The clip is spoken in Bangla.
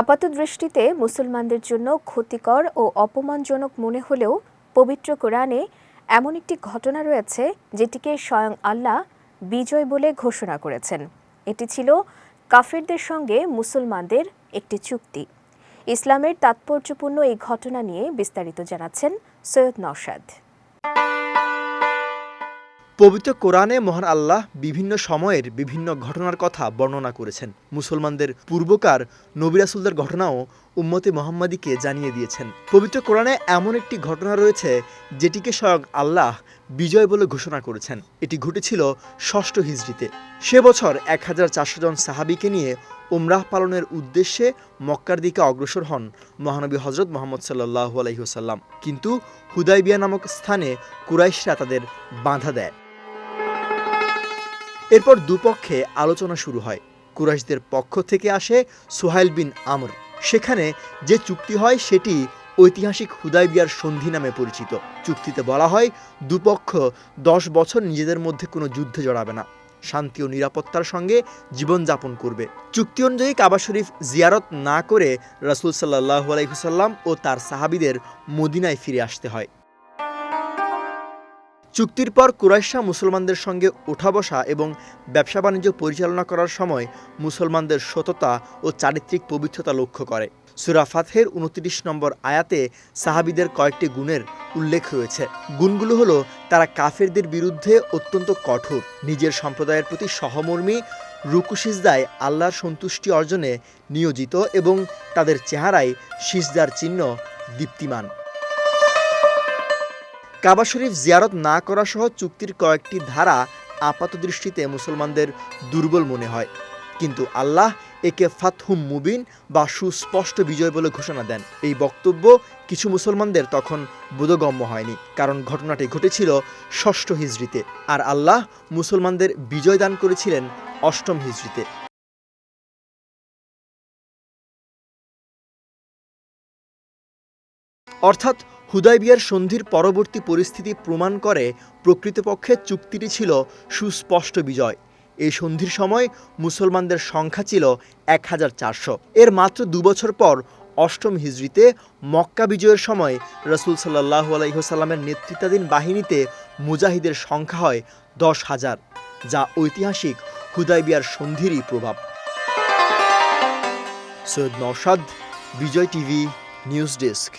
আপাতদৃষ্টিতে মুসলমানদের জন্য ক্ষতিকর ও অপমানজনক মনে হলেও পবিত্র কোরআনে এমন একটি ঘটনা রয়েছে যেটিকে স্বয়ং আল্লাহ বিজয় বলে ঘোষণা করেছেন। এটি ছিল কাফেরদের সঙ্গে মুসলমানদের একটি চুক্তি। ইসলামের তাৎপর্যপূর্ণ এই ঘটনা নিয়ে বিস্তারিত জানাচ্ছেন সৈয়দ নওশাদ। পবিত্র কোরআনে মহান আল্লাহ বিভিন্ন সময়ের বিভিন্ন ঘটনার কথা বর্ণনা করেছেন। মুসলমানদের পূর্বকার নবিরাসুলদের ঘটনাও উম্মতে মোহাম্মদীকে জানিয়ে দিয়েছেন। পবিত্র কোরআনে এমন একটি ঘটনা রয়েছে, যেটিকে স্বয়ং আল্লাহ বিজয় বলে ঘোষণা করেছেন। এটি ঘটেছিল ষষ্ঠ হিজড়িতে। সে বছর এক হাজার চারশো জন সাহাবিকে নিয়ে উমরাহ পালনের উদ্দেশ্যে মক্কার দিকে অগ্রসর হন মহানবী হজরত মোহাম্মদ সাল্লাহ আলহিহসাল্লাম কিন্তু হুদাইবিয়া নামক স্থানে কুরাইশরা তাদের বাধা দেয়। এরপর দুপক্ষে আলোচনা শুরু হয়। কুরাইশদের পক্ষ থেকে আসে সুহাইল বিন আমর। সেখানে যে চুক্তি হয় সেটি ঐতিহাসিক হুদাইবিয়ার সন্ধি নামে পরিচিত। চুক্তিতে বলা হয়, দুপক্ষ দশ বছর নিজেদের মধ্যে কোনো যুদ্ধে জড়াবে না। শান্তি ও নিরাপত্তার সঙ্গে জীবনযাপন করবে। চুক্তি অনুযায়ী কাবা শরীফ জিয়ারত না করে রাসুল সাল্লাহ আলাইহুসাল্লাম ও তার সাহাবিদের মদিনায় ফিরে আসতে হয়। চুক্তির পর কুরাইশা মুসলমানদের সঙ্গে ওঠা বসা এবং ব্যবসা বাণিজ্য পরিচালনা করার সময় মুসলমানদের সততা ও চারিত্রিক পবিত্রতা লক্ষ্য করে। সুরা ফাতহের উনত্রিশ নম্বর আয়াতে সাহাবিদের কয়েকটি গুণের উল্লেখ রয়েছে। গুণগুলো হলো, তারা কাফেরদের বিরুদ্ধে অত্যন্ত কঠোর, নিজের সম্প্রদায়ের প্রতি সহমর্মী রুকুশিজদায় আল্লাহর সন্তুষ্টি অর্জনে নিয়োজিত এবং তাদের চেহারায় সিজদার চিহ্ন দীপ্তিমান। কাবা শরীফ জিয়ারত না করা সহ চুক্তির কয়েকটি ধারা আপাত দৃষ্টিতে মুসলমানদের দুর্বল মনে হয়। কিন্তু আল্লাহ একে ফাতহুম মুবিন বা সুস্পষ্ট বিজয় বলে ঘোষণা দেন। এই বক্তব্য কিছু মুসলমানদের তখন বোধগম্য হয়নি, কারণ ঘটনাটি ঘটেছিল ষষ্ঠ হিজড়িতে আর আল্লাহ মুসলমানদের বিজয় দান করেছিলেন অষ্টম হিজড়িতে। অর্থাৎ হুদাইবিয়ার সন্ধির পরবর্তী পরিস্থিতি প্রমাণ করে প্রকৃতপক্ষে চুক্তিটি ছিল সুস্পষ্ট বিজয়। এই সন্ধির সময় মুসলমানদের সংখ্যা ছিল এক হাজার চারশো। এর মাত্র দুবছর পর অষ্টম হিজড়িতে মক্কা বিজয়ের সময় রসুল সাল্লাহ আলাইহসাল্লামের নেতৃত্বাধীন বাহিনীতে মুজাহিদের সংখ্যা হয় দশ হাজার, যা ঐতিহাসিক হুদাইবিয়ার সন্ধিরই প্রভাব। Syed Naushad, Bijoy TV, news desk.